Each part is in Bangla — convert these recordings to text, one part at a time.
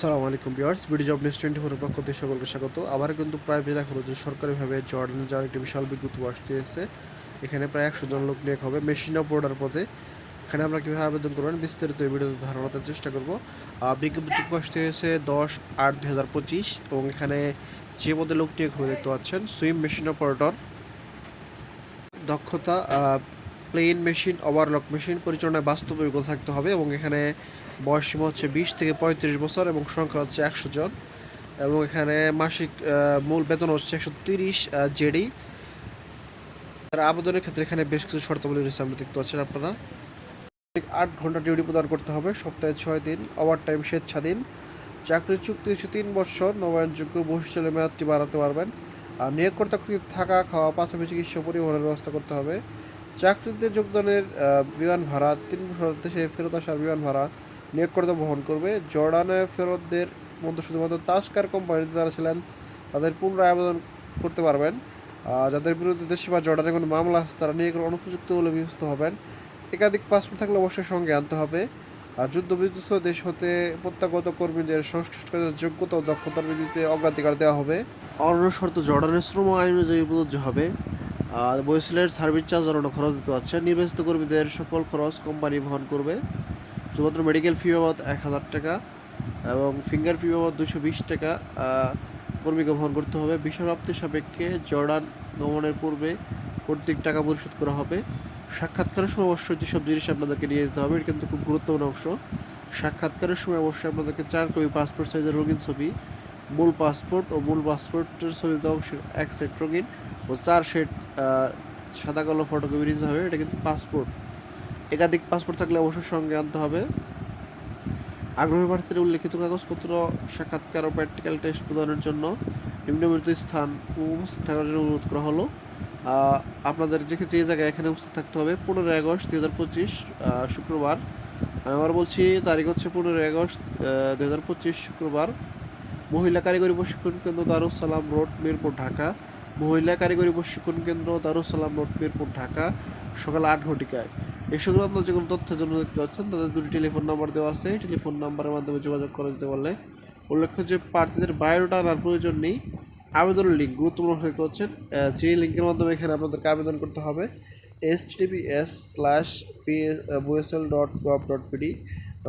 আসসালামু আলাইকুম viewers BD job news twenty ফোরের পক্ষ থেকে সকলকে স্বাগত। আবার কিন্তু প্রায় বেলা হলো যে সরকারিভাবে জর্ডানে যাওয়ার একটি বিশাল বিজ্ঞপ্তি আসতে এসেছে এখানে প্রায় একশো জন লোক নিয়োগ হবে। মেশিন অপারেটর পদে এখানে আমরা কীভাবে আবেদন করবেন বিস্তারিত এই ভিডিওতে ধারণা দেওয়ার চেষ্টা করব। বিজ্ঞপ্তি আসতে হয়েছে দশ আট দুই হাজার পঁচিশ এবং এখানে যে পদে লোক নিয়োগ হবে দেখতে পাচ্ছেন, সুইম মেশিন অপারেটর, দক্ষতা প্লেন মেশিন, ওভারলক মেশিন, পরিচালনায় বাস্তব থাকতে হবে এবং এখানে বয়স সীমা হচ্ছে বিশ থেকে পঁয়ত্রিশ বছর এবং সংখ্যা হচ্ছে একশো জন। এবং এখানে মাসিক মূল বেতন হচ্ছে একশো তিরিশ জেডি। তার আবেদনের ক্ষেত্রে এখানে বেশ কিছু শর্তাবলী রয়েছে, আমরা দেখতে পাচ্ছেন আপনারা। আট ঘণ্টা ডিউটি প্রদান করতে হবে, সপ্তাহে ছয় দিন ওভার টাইম স্বেচ্ছাধীন। চাকরির চুক্তি হচ্ছে তিন বছর, নবায়নযোগ্য ভবিষ্যতের মেয়াদটি বাড়াতে পারবেন। আর নিয়োগকর্তা থাকা, খাওয়া, প্রাথমিক চিকিৎসা পরিবহনের ব্যবস্থা করতে হবে। চাকরিতে যোগদানের বিমান ভাড়া, তিন বছর দেশে ফেরত আসার বিমান ভাড়া নিয়োগকর্তা বহন করবে। জর্ডানে ফেরতদের মধ্যে শুধুমাত্র তাস্কার কোম্পানিতে যারা ছিলেন, তাদের পুনরায় আবেদন করতে পারবেন। যাদের বিরুদ্ধে দেশে বা জর্ডানে কোনো মামলা আছে, তারা নিয়োগের অনুপযুক্ত বলে বিবেচিত হবেন। একাধিক পাসপোর্ট থাকলে অবশ্যই সঙ্গে আনতে হবে। আর যুদ্ধ বিধ্বস্ত দেশ হতে প্রত্যাগত কর্মীদের সংশ্লিষ্ট কাজের যোগ্যতা ও দক্ষতার ভিত্তিতে অগ্রাধিকার দেওয়া হবে। অন্য শর্ত, জর্ডানের শ্রম আইন অনুযায়ী প্রযোজ্য হবে। আর বইসেলের সার্ভিস চার্জ অন্য খরচ দিতে পারছে। নির্বাচিত কর্মীদের সকল খরচ কোম্পানি বহন করবে। শুধুমাত্র মেডিকেল ফি বাবদ এক হাজার টাকা এবং ফিঙ্গার ফি বাবদ দুশো বিশ টাকা কর্মীকে বহন করতে হবে। বিষয় প্রাপ্তির সাপেক্ষে জর্ডান গমনের পূর্বে কর্তৃক টাকা পরিশোধ করা হবে। সাক্ষাৎকারের সময় অবশ্যই যেসব জিনিস আপনাদেরকে নিয়ে যেতে হবে, এটা কিন্তু খুব গুরুত্বপূর্ণ অংশ। সাক্ষাৎকারের সময় অবশ্যই আপনাদেরকে চার কপি পাসপোর্ট সাইজের রঙিন ছবি, মূল পাসপোর্ট ও মূল পাসপোর্টের ছবিতে অংশের এক সেট রঙিন ও চার সেট সাদা কালো ফটোকপি নিতে হবে। এটা কিন্তু পাসপোর্ট একাধিক পাসপোর্ট থাকলে অবশ্যই সঙ্গে আনতে হবে। আগ্রহী প্রার্থীদের উল্লেখিত কাগজপত্র, সাক্ষাৎকার ও প্র্যাকটিক্যাল টেস্ট প্রদানের জন্য নিম্নবর্ণিত স্থান উপস্থিত থাকার জন্য অনুরোধ করা হলো। আপনাদের যে যে জায়গায় এখানে উপস্থিত থাকতে হবে, পনেরোই আগস্ট দুই হাজার পঁচিশ শুক্রবার। আমি আবার বলছি, তারিখ হচ্ছে পনেরোই আগস্ট দুই হাজার পঁচিশ, শুক্রবার। মহিলা কারিগরি প্রশিক্ষণ কেন্দ্র দারুস সালাম রোড, মিরপুর, ঢাকা। মহিলা কারিগরি প্রশিক্ষণ কেন্দ্র দারুস সালাম রোড, মিরপুর, ঢাকা। সকাল আট ঘটিকায়। এই সংক্রান্ত যে কোনো তথ্যের জন্য দেখতে পাচ্ছেন, তাদের দুটি টেলিফোন নাম্বার দেওয়া আছে। টেলিফোন নাম্বারের মাধ্যমে যোগাযোগ করা যেতে পারলে। উল্লেখ্য যে প্রার্থীদের বায়োডাটা আনার প্রয়োজন নেই। আবেদনের লিঙ্ক গুরুত্বপূর্ণ দেখতে পাচ্ছেন যে লিঙ্কের মাধ্যমে এখানে আপনাদেরকে আবেদন করতে হবে S TV S slash P BUSL dot gov dot PD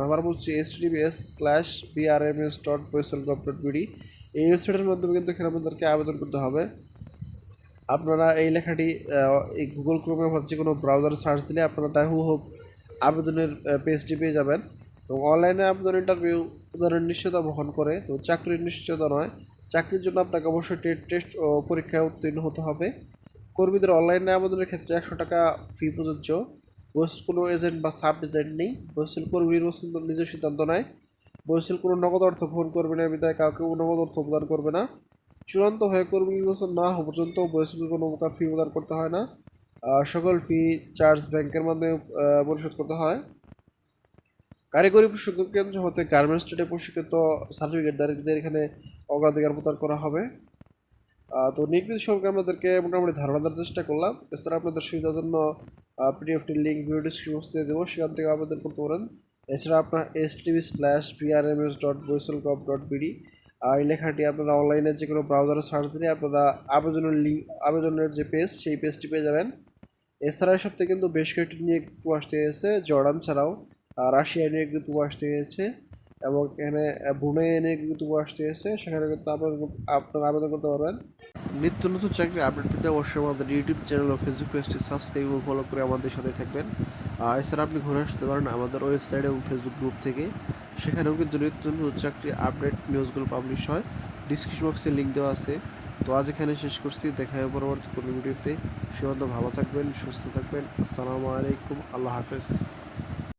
আবার বলছি S TV S slash BRMS dot BUSL gov dot PD এই ওয়েবসাইটের মাধ্যমে কিন্তু এখানে আপনাদেরকে আবেদন করতে হবে। আপনারা এই লেখাটি এই গুগল ক্রোমে যে কোনো ব্রাউজার সার্চ দিলে আপনারা হোক আবেদনের পেজটি পেয়ে যাবেন। এবং অনলাইনে আবেদন ইন্টারভিউ উদাহরণ নিশ্চয়তা বহন করে। তো চাকরির নিশ্চয়তা নয়। চাকরির জন্য আপনাকে অবশ্যই টেট টেস্ট ও পরীক্ষায় উত্তীর্ণ হতে হবে। কর্মীদের অনলাইনে আবেদনের ক্ষেত্রে একশো টাকা ফি প্রযোজ্য। বয়সের কোনো এজেন্ট বা সাব এজেন্ট নেই। বয়সের কর্মী নির্বাচন নিজের সিদ্ধান্ত নেয়। বয়সের কোনো নগদ অর্থ গ্রহণ করবে না। বিদায় কাউকে নগদ অর্থ প্রদান করবে না। চূড়ান্ত হয়ে কর্মী নির্বাচন না, হওয়া পর্যন্ত বয়সের কোনো প্রকার ফি প্রদান করতে হয় না। সকল ফি চার্জ ব্যাংকের মাধ্যমে পরিশোধ করতে হয়। কারিগরি প্রশিক্ষণ কেন্দ্র হতে গার্মেন্টস ট্রেডে প্রশিক্ষিত সার্টিফিকেট সার্টিফিকেটদারীদের এখানে অগ্রাধিকার প্রদান করা হবে। তো নিয়োগবিধি সম্পর্কে আমাদেরকে মোটামুটি ধারণা দেওয়ার চেষ্টা করলাম। এছাড়া আপনাদের সুবিধার জন্য পিডিএফটির লিঙ্ক ভিডিও ডিসক্রিপশন দেবো, সেখান থেকে আবেদন করতে পারেন। এছাড়া আপনার S TV slash PRMS dot BUSL dot BD এই লেখাটি আপনারা অনলাইনে যে কোনো ব্রাউজারে সার্চ দিলে আপনারা আবেদনের লিঙ্ক আবেদনের যে পেজ সেই পেজটি পেয়ে যাবেন। এছাড়া এসব থেকে কিন্তু বেশ কয়েকটি নিয়ে কিন্তু আসতে গেছে জর্ডান ছাড়াও। রাশিয়া নিয়ে কিন্তু আসতে গেছে এবং এখানে ব্রুনেই নিয়ে কিন্তু আসতে গেছে সেখানে কিন্তু আপনার, আপনারা আবেদন করতে পারবেন। নিত্য নতুন চাকরির আপডেট পেতে অবশ্যই আমাদের ইউটিউব চ্যানেল ও ফেসবুক পেজটি সাবস্ক্রাইব ও ফলো করে আমাদের সাথে থাকবেন। আর এছাড়া আপনি ঘুরে আসতে পারেন আমাদের ওয়েবসাইট এবং ফেসবুক গ্রুপ থেকে। সেখানেও কিন্তু নিত্য নতুন চাকরির আপডেট নিউজগুলো পাবলিশ হয় ডিসক্রিপশন বক্সে লিঙ্ক দেওয়া আছে। তো আজ এখানে শেষ করছি। দেখা হবে পরবর্তী কোনো ভিডিওতে। সে ভালো থাকবেন, সুস্থ থাকবেন। আসসালামু আলাইকুম। আল্লাহ হাফেজ।